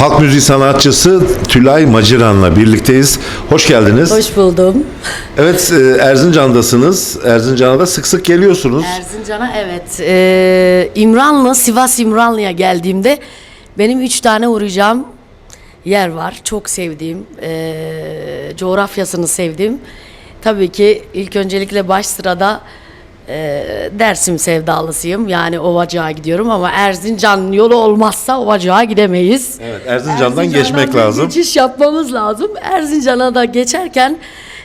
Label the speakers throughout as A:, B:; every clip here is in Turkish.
A: Halk müziği sanatçısı Tülay Maciran'la birlikteyiz. Hoş geldiniz.
B: Hoş buldum.
A: Evet, e, Erzincan'dasınız. Erzincan'a da sık sık geliyorsunuz.
B: Erzincan'a evet. Ee, İmranlı, Sivas İmranlı'ya geldiğimde benim üç tane uğrayacağım yer var. Çok sevdiğim, ee, coğrafyasını sevdiğim. Tabii ki ilk öncelikle baş sırada ee, Dersim sevdalısıyım. Yani Ovacık'a gidiyorum ama Erzincan yolu olmazsa Ovacık'a gidemeyiz.
A: Evet, Erzincan'dan geçmek
B: bir
A: lazım.
B: Geçiş yapmamız lazım. Erzincan'a da geçerken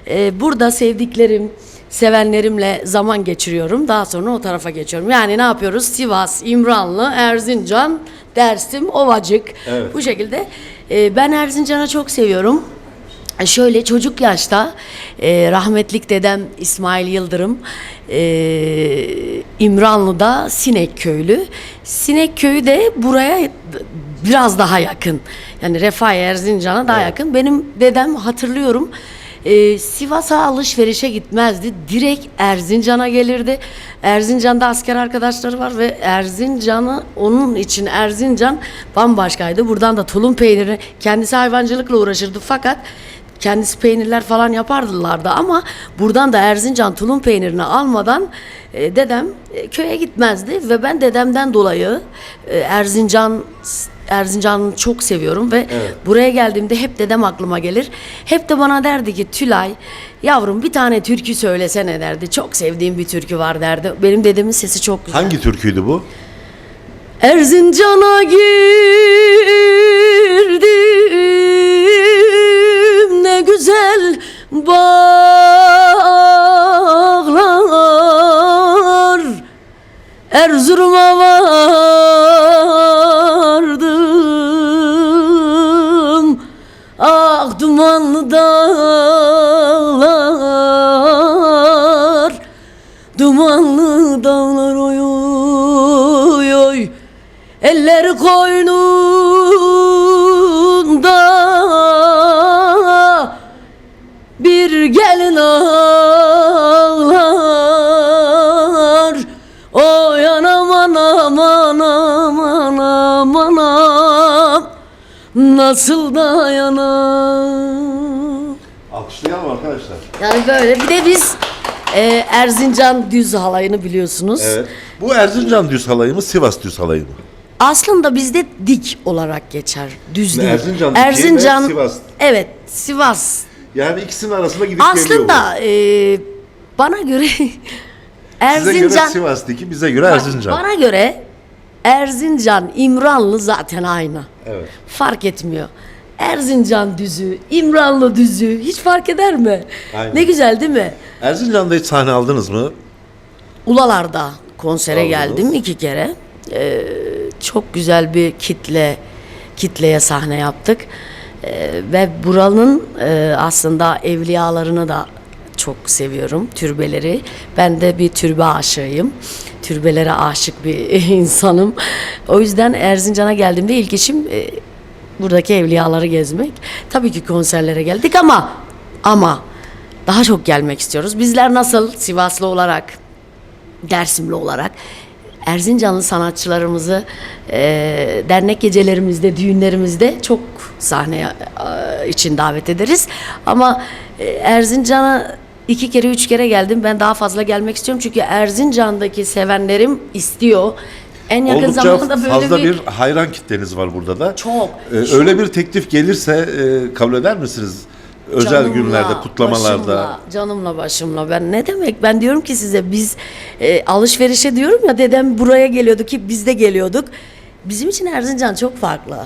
B: e, burada sevdiklerim, sevenlerimle zaman geçiriyorum. Daha sonra o tarafa geçiyorum. Yani ne yapıyoruz? Sivas, İmranlı, Erzincan, Dersim, Ovacık.
A: Evet.
B: Bu şekilde. E, ben Erzincan'ı çok seviyorum. Şöyle çocuk yaşta e, rahmetlik dedem İsmail Yıldırım e, İmranlı'da Sinek köylü. Sinek köyü de buraya biraz daha yakın. Yani Refah Erzincan'a daha yakın. Benim dedem hatırlıyorum e, Sivas'a alışverişe gitmezdi. Direkt Erzincan'a gelirdi. Erzincan'da asker arkadaşları var ve Erzincan'ı onun için Erzincan bambaşkaydı. Buradan da tulum peyniri kendisi hayvancılıkla uğraşırdı fakat kendisi peynirler falan yapardılar da ama buradan da Erzincan tulum peynirini almadan e, dedem e, köye gitmezdi ve ben dedemden dolayı e, Erzincan Erzincan'ı çok seviyorum ve buraya geldiğimde hep dedem aklıma gelir. Hep de bana derdi ki Tülay yavrum bir tane türkü söylesene derdi. Çok sevdiğim bir türkü var derdi. Benim dedemin sesi çok güzel.
A: Hangi türküydü bu?
B: Erzincan'a girdim dağlar Dumanlı dağlar oy oy oy. Eller koynunda Bir gelin ağlar. Oy anam anam anam anam anam. Nasıl dayanam
A: Alkışlayalım arkadaşlar.
B: Yani böyle bir de biz e, Erzincan düz halayını biliyorsunuz.
A: Evet. Bu Erzincan düz halayı mı, Sivas düz halayı mı?
B: Aslında bizde dik olarak geçer. Düz
A: Ne,
B: değil.
A: Erzincan diki ve Sivas.
B: Evet, Sivas.
A: Yani ikisinin arasında gidip geliyor
B: Aslında e, bana göre.
A: Size
B: Erzincan
A: göre Sivas diki, bize göre Erzincan.
B: bana göre Erzincan, İmranlı zaten aynı.
A: Evet.
B: Fark etmiyor. Erzincan düzü, İmranlı düzü hiç fark eder mi?
A: Aynen.
B: Ne güzel değil mi?
A: Erzincan'da hiç sahne aldınız mı?
B: Ulalar'da konsere
A: Aldınız.
B: geldim iki kere. Ee, çok güzel bir kitle kitleye sahne yaptık. Ee, ve buranın e, aslında evliyalarını da çok seviyorum. Türbeleri. Ben de bir türbe aşığıyım. Türbelere aşık bir insanım. O yüzden Erzincan'a geldiğimde ilk işim e, buradaki evliyaları gezmek. Tabii ki konserlere geldik ama ama daha çok gelmek istiyoruz. Bizler nasıl Sivaslı olarak Dersimli olarak Erzincanlı sanatçılarımızı e, dernek gecelerimizde, düğünlerimizde çok sahne e, için davet ederiz. Ama e, Erzincan'a iki kere, üç kere geldim. Ben daha fazla gelmek istiyorum çünkü Erzincan'daki sevenlerim istiyor. En yakın
A: Oldukça
B: zamanda böyle
A: fazla bir...
B: bir,
A: hayran kitleniz var burada da.
B: Çok.
A: Ee,
B: Şu-
A: öyle bir teklif gelirse e, kabul eder misiniz? Özel
B: Canımla,
A: günlerde, kutlamalarda.
B: Başımla, canımla başımla. Ben ne demek? Ben diyorum ki size biz e, alışverişe diyorum ya dedem buraya geliyordu ki biz de geliyorduk. Bizim için Erzincan çok farklı.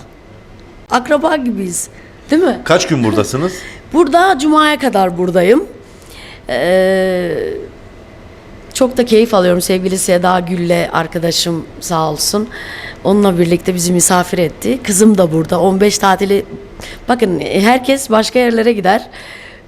B: Akraba gibiyiz. Değil mi?
A: Kaç gün buradasınız?
B: Burada Cuma'ya kadar buradayım. Ee, çok da keyif alıyorum sevgili Seda Gül'le arkadaşım sağ olsun. Onunla birlikte bizi misafir etti. Kızım da burada. 15 tatili bakın herkes başka yerlere gider.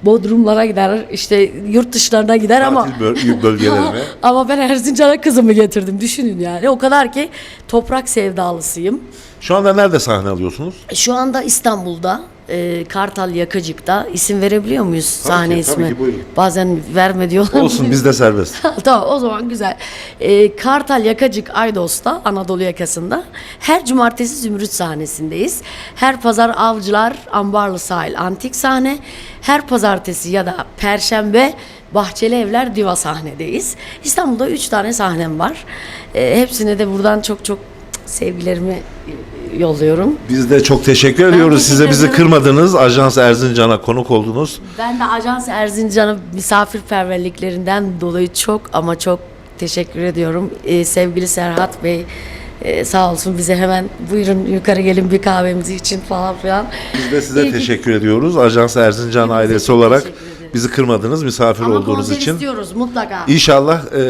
B: Bodrumlara gider, işte yurt dışlarına gider ama
A: Tatil böl- bölgelerine.
B: ama ben Erzincan'a kızımı getirdim. Düşünün yani. O kadar ki toprak sevdalısıyım.
A: Şu anda nerede sahne alıyorsunuz?
B: Şu anda İstanbul'da e, Kartal Yakacık'ta isim verebiliyor muyuz sahne
A: ki, tabii
B: ismi?
A: ki, buyurun.
B: Bazen verme diyorlar.
A: Olsun bizde serbest.
B: tamam o zaman güzel. Ee, Kartal Yakacık Aydos'ta Anadolu yakasında her cumartesi Zümrüt sahnesindeyiz. Her pazar Avcılar Ambarlı Sahil Antik sahne. Her pazartesi ya da Perşembe Bahçeli Evler Diva sahnedeyiz. İstanbul'da 3 tane sahnem var. Ee, hepsine de buradan çok çok sevgilerimi yolluyorum.
A: Biz de çok teşekkür ediyoruz.
B: teşekkür
A: Size bizi kırmadınız. Ajans Erzincan'a konuk oldunuz.
B: Ben de Ajans Erzincan'ın misafirperverliklerinden dolayı çok ama çok teşekkür ediyorum. Ee, sevgili Serhat Bey e, sağ olsun bize hemen buyurun yukarı gelin bir kahvemizi için falan filan.
A: Biz de size
B: İyi ki-
A: teşekkür ediyoruz. Ajans Erzincan
B: Hepinize
A: ailesi olarak bizi kırmadınız misafir
B: Ama
A: olduğunuz için.
B: istiyoruz mutlaka.
A: İnşallah e,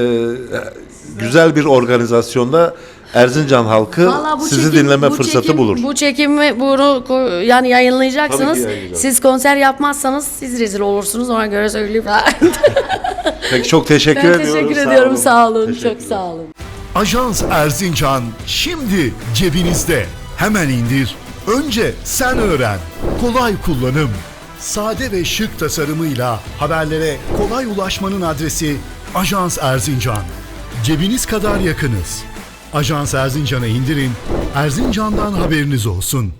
A: güzel bir organizasyonda Erzincan halkı
B: Vallahi bu
A: sizi
B: çekim-
A: dinleme
B: bu
A: fırsatı
B: çekim-
A: bulur.
B: Bu çekimi bunu ko- yani yayınlayacaksınız.
A: Tabii ki yayınlayacağız.
B: Siz konser yapmazsanız siz rezil olursunuz ona göre söyleyeyim.
A: Peki çok teşekkür
B: ben
A: ediyoruz.
B: teşekkür
A: Sağ
B: ediyorum
A: olun.
B: sağ olun çok sağ olun.
C: Ajans Erzincan şimdi cebinizde. Hemen indir. Önce sen öğren. Kolay kullanım. Sade ve şık tasarımıyla haberlere kolay ulaşmanın adresi Ajans Erzincan. Cebiniz kadar yakınız. Ajans Erzincan'ı indirin. Erzincan'dan haberiniz olsun.